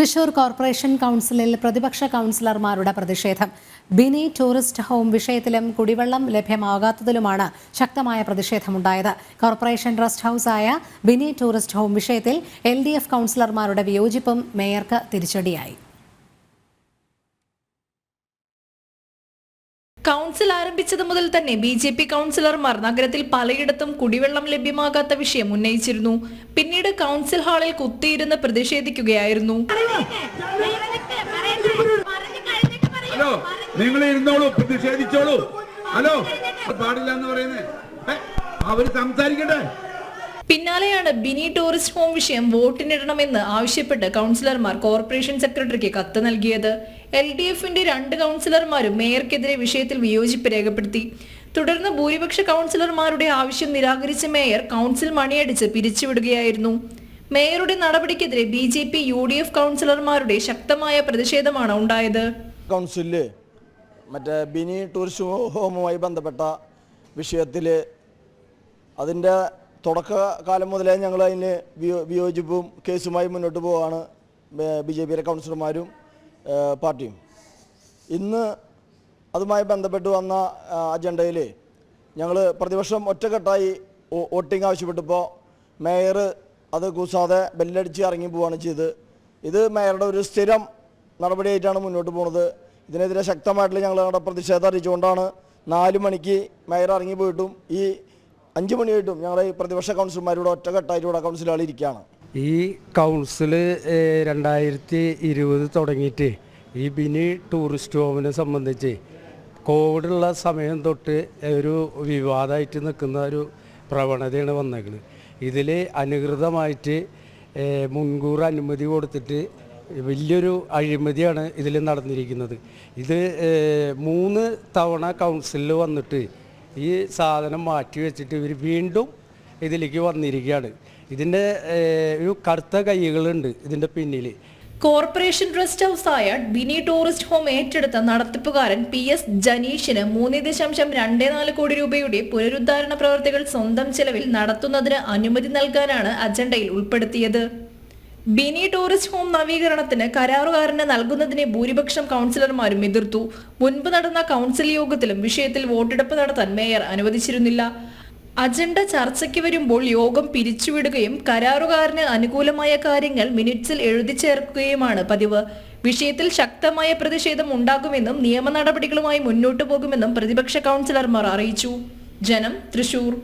Thrissur corporation കൗൺസിലിൽ പ്രതിപക്ഷ കൗൺസിലർമാരുടെ പ്രതിഷേധം. ബിനി ടൂറിസ്റ്റ് ഹോം വിഷയത്തിലും കുടിവെള്ളം ലഭ്യമാകാത്തതിലുമാണ് ശക്തമായ പ്രതിഷേധമുണ്ടായത്. കോർപ്പറേഷൻ റെസ്റ്റ് ഹൌസായ ബിനി ടൂറിസ്റ്റ് ഹോം വിഷയത്തിൽ എൽ ഡി എഫ് കൗൺസിലർമാരുടെ വിയോജിപ്പും മേയർക്ക് തിരിച്ചടിയായി. കൗൺസിൽ ആരംഭിച്ചത് മുതൽ തന്നെ ബി ജെ പി കൗൺസിലർമാർ നഗരത്തിൽ പലയിടത്തും കുടിവെള്ളം ലഭ്യമാകാത്ത വിഷയം ഉന്നയിച്ചിരുന്നു. പിന്നീട് കൗൺസിൽ ഹാളിൽ കുത്തിയിരുന്ന് പ്രതിഷേധിക്കുകയായിരുന്നു. നിങ്ങൾ ഇരുന്നോളൂ പ്രതിഷേധിച്ചോളൂ. ഹലോ പാടില്ല എന്ന് പറയുന്നേ. അവർ സംസാരിക്കട്ടെ. പിന്നാലെയാണ് ബിനി ടൂറിസ്റ്റ് ഹോം വിഷയം വോട്ടിനിടണമെന്ന് ആവശ്യപ്പെട്ട് കൗൺസിലർമാർ കോർപ്പറേഷൻ സെക്രട്ടറിക്ക് കത്ത് നൽകിയത്. എൽ ഡി എഫിന്റെ രണ്ട് കൗൺസിലർമാരും മേയർക്കെതിരെ വിഷയത്തിൽ വിയോജിപ്പ് രേഖപ്പെടുത്തി. തുടർന്ന് ഭൂരിപക്ഷ കൗൺസിലർമാരുടെ ആവശ്യം നിരാകരിച്ച മേയർ കൗൺസിൽ മണിയടിച്ച് പിരിച്ചുവിടുകയായിരുന്നു. മേയറുടെ നടപടിക്കെതിരെ B J P U D F കൗൺസിലർമാരുടെ ശക്തമായ പ്രതിഷേധമാണ് ഉണ്ടായത്. കൗൺസിൽ മറ്റേ ബിനി ടൂറിസ്റ്റ് ഹോമുമായി ബന്ധപ്പെട്ട വിഷയത്തിൽ അതിന്റെ തുടക്കകാലം മുതലേ ഞങ്ങൾ അതിന് വിയോജിപ്പും കേസുമായി മുന്നോട്ട് പോവുകയാണ് ബി ജെ പിയിലെ കൗൺസിലർമാരും പാർട്ടിയും. ഇന്ന് അതുമായി ബന്ധപ്പെട്ട് വന്ന അജണ്ടയിൽ ഞങ്ങൾ പ്രതിപക്ഷം ഒറ്റക്കെട്ടായി വോട്ടിംഗ് ആവശ്യപ്പെട്ടപ്പോൾ മേയർ അത് കൂസാതെ ബെല്ലടിച്ച് ഇറങ്ങി പോവുകയാണ് ചെയ്ത് ഇത് മേയറുടെ ഒരു സ്ഥിരം നടപടിയായിട്ടാണ് മുന്നോട്ട് പോകുന്നത് ഇതിനെതിരെ ശക്തമായിട്ടുള്ള ഞങ്ങൾ ഞങ്ങളുടെ പ്രതിഷേധം അറിയിച്ചുകൊണ്ടാണ് നാല് മണിക്ക് മേയർ ഇറങ്ങി പോയിട്ടും ഈ അഞ്ച് മണിയായിട്ടും ഞങ്ങൾ ഈ പ്രതിപക്ഷ കൗൺസിലർമാരുടെ ഒറ്റക്കെട്ടായിട്ട് ഇവിടെ കൗൺസിലുകൾ ഇരിക്കുകയാണ് ഈ കൗൺസിൽ രണ്ടായിരത്തി ഇരുപത് തുടങ്ങിയിട്ട് ഈ ബിനി ടൂറിസ്റ്റ് ഹോമിനെ സംബന്ധിച്ച് കോവിഡുള്ള സമയം തൊട്ട് ഒരു വിവാദമായിട്ട് നിൽക്കുന്ന ഒരു പ്രവണതയാണ് വന്നേക്കുന്നത് ഇതിൽ അനുകൃതമായിട്ട് മുൻകൂർ അനുമതി കൊടുത്തിട്ട് വലിയൊരു അഴിമതിയാണ് ഇതിൽ നടന്നിരിക്കുന്നത്. ഇത് മൂന്ന് തവണ കൗൺസിലിൽ വന്നിട്ട് ഈ സാധനം മാറ്റി വെച്ചിട്ട് ഇവർ വീണ്ടും ഇതിലേക്ക് വന്നിരിക്കുകയാണ്. ഇതിന്റെ ഒരു കറുത്ത കൈകളുണ്ട് ഇതിന്റെ പിന്നിൽ കോർപ്പറേഷൻ റെസ്റ്റ് ഹൗസായ ബിനി ടൂറിസ്റ്റ് ഹോം ഏറ്റെടുത്ത നടത്തിപ്പുകാരൻ പി എസ് ജനീഷിന് മൂന്ന് ദശാംശം രണ്ട് നാല് കോടി രൂപയുടെ പുനരുദ്ധാരണ പ്രവർത്തികൾ സ്വന്തം ചെലവിൽ നടത്തുന്നതിന് അനുമതി നൽകാനാണ് അജണ്ടയിൽ ഉൾപ്പെടുത്തിയത്. ബിനി ടൂറിസ്റ്റ് ഹോം നവീകരണത്തിന് കരാറുകാരന് നൽകുന്നതിനെ ഭൂരിപക്ഷം കൗൺസിലർമാരും എതിർത്തു. മുൻപ് നടന്ന കൗൺസിൽ യോഗത്തിലും വിഷയത്തിൽ വോട്ടെടുപ്പ് നടത്താൻ മേയർ അനുവദിച്ചിരുന്നില്ല. അജണ്ട ചർച്ചയ്ക്ക് വരുമ്പോൾ യോഗം പിരിച്ചുവിടുകയും കരാറുകാരന് അനുകൂലമായ കാര്യങ്ങൾ മിനിറ്റ്സിൽ എഴുതി ചേർക്കുകയുമാണ് പതിവ്. വിഷയത്തിൽ ശക്തമായ പ്രതിഷേധം ഉണ്ടാകുമെന്നും നിയമ നടപടികളുമായി മുന്നോട്ടു പോകുമെന്നും പ്രതിപക്ഷ കൗൺസിലർമാർ അറിയിച്ചു. ജനം തൃശൂർ.